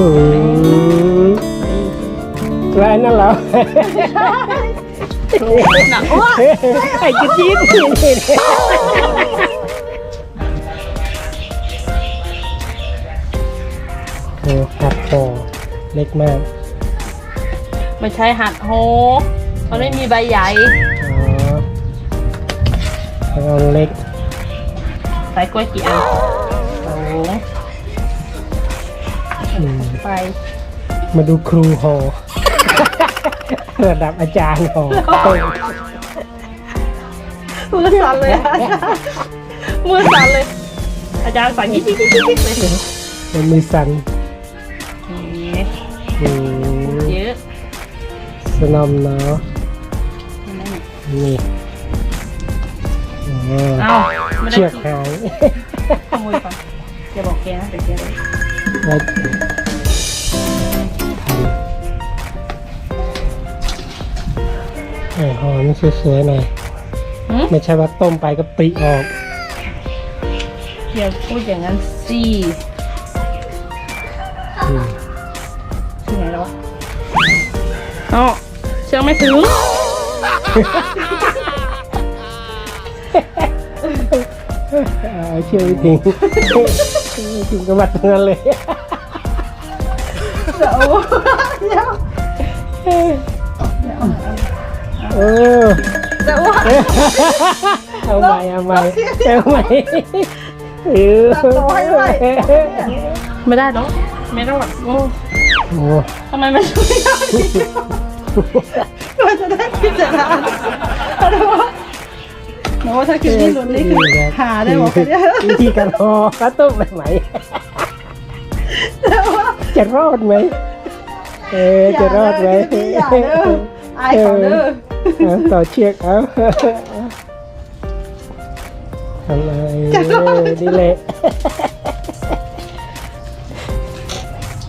อืมแล้วอันนั่นเหรอหนักอ้วไอ้กระจี๊ดนี่โอ้หัดคอเล็กมากไม่ใช่หัดโฮมันไม่มีใบใหญ่อ๋อแล้วเอาเล็กใส่กล้วยกี่อันสองอืม ไปมาดูครูหอ ระดับอาจารย์หอมือสั่นเลยอะมือสั่นเลย อาจารย์สั่นยิ่งยิ่งยิ่งยิ่งเลยมันมีสันนี่อืมเยอะสนอมเนาะนี่อ๋อเอ้าไม่ได้เชือกหายขโมยก่อนอย่าบอกแกนะเดี๋ยวแกเลย แล้วทันไอ้หอมสวยๆหน่อย หืมไม่ใช่ว่าต้มไปก็ปริออก อย่าพูดอย่างนั้นสิอืม ที่ไหนแล้ววะเอ้าเชือกไม่ถึง เอาเชื่อไปทิ้งทิ้งกระบัดตรงนั้นเลย เดี๋ยวเออเดี๋ยวว่าเอาใหม่เอาใหม่เอาใหม่เออไม่ได้หรอกไม่รอดโอ้โอ้ทำไมไม่ช่วยได้มันจะได้พิจารณาเพราะว่าถ้าคลิปนี้หลุดนี่คือหาได้บอกเนี่ยวิธีการห่อข้าวต้มแบบไหนแต่ จะรอดไหมเออจะรอดไหมอย่าเด้ออายเขาเด้อเอาต่อเชือกเอาทำอะไรดีเละ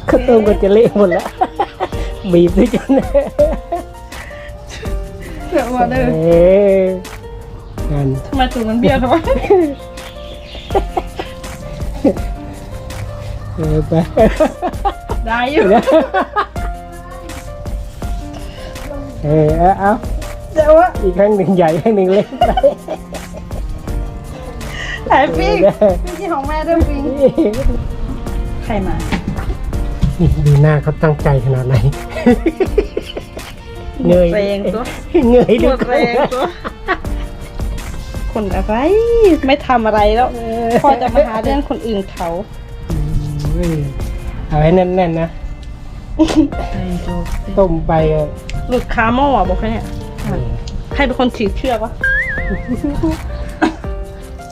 ข้าวต้มก็จะเละหมดแล้วบีบด้วยจนเดี๋ยวว่าเด้อเอ๊ะนั่นทำไมตูดมันเบี้ยวทำไมเออไป ได้อยู่เออเอาเอาเดี๋ยวว่าอีกครั้งหนึ่งใหญ่ครั้งหนึ่งเล็กไปถ่ายปิ้งปิ้งที่ของแม่ด้วยปิ้งใครมา นี่ดูหน้าเขาตั้งใจขนาดไหนเงยแรงตัวเงยหมดูดแรงตัวคนอะไร ไม่ทำอะไรแล้ว พอจะมาหาเรื่องคนอื่นเขา เออเอาให้แน่นๆนะ ต้มไปอะหลุดคาหม้ออะบอกแค่เนี้ยใครเป็นคนถือเชือกวะ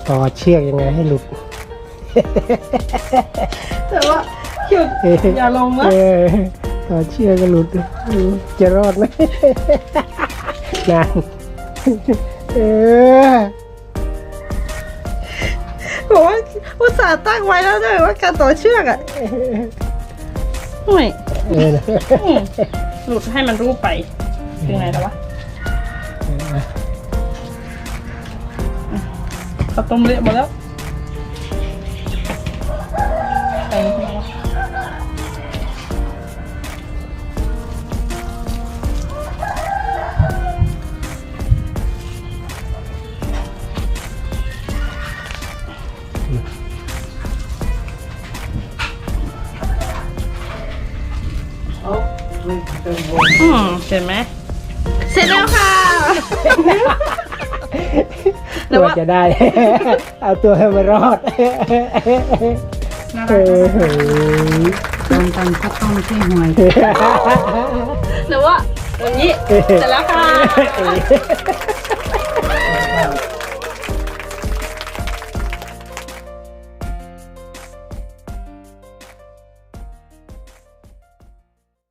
ต่อเชือกยังไงให้หลุด แต่ว่าหยุดอย่าลงนะเออต่อเชือกก็หลุดอืมจะรอดไหมนานเออบอกว่าอุตส่าห์ตั้งไว้แล้วด้วยว่าการต่อเชือกอะ ไม่เออนะอืมหลุดให้มันรูปไปถึงไหนแล้ววะข้าวต้มเละหมดแล้ว อืมเห็นไหมเสร็จแล้วค่ะแต่ตัวว่า จะได้ เอาตัวให้มันรอดน่าเอรักอตอนตอนข้าวต้มที่หวยหรือว่าอย่างนี้เสร็จแล้วค่ะ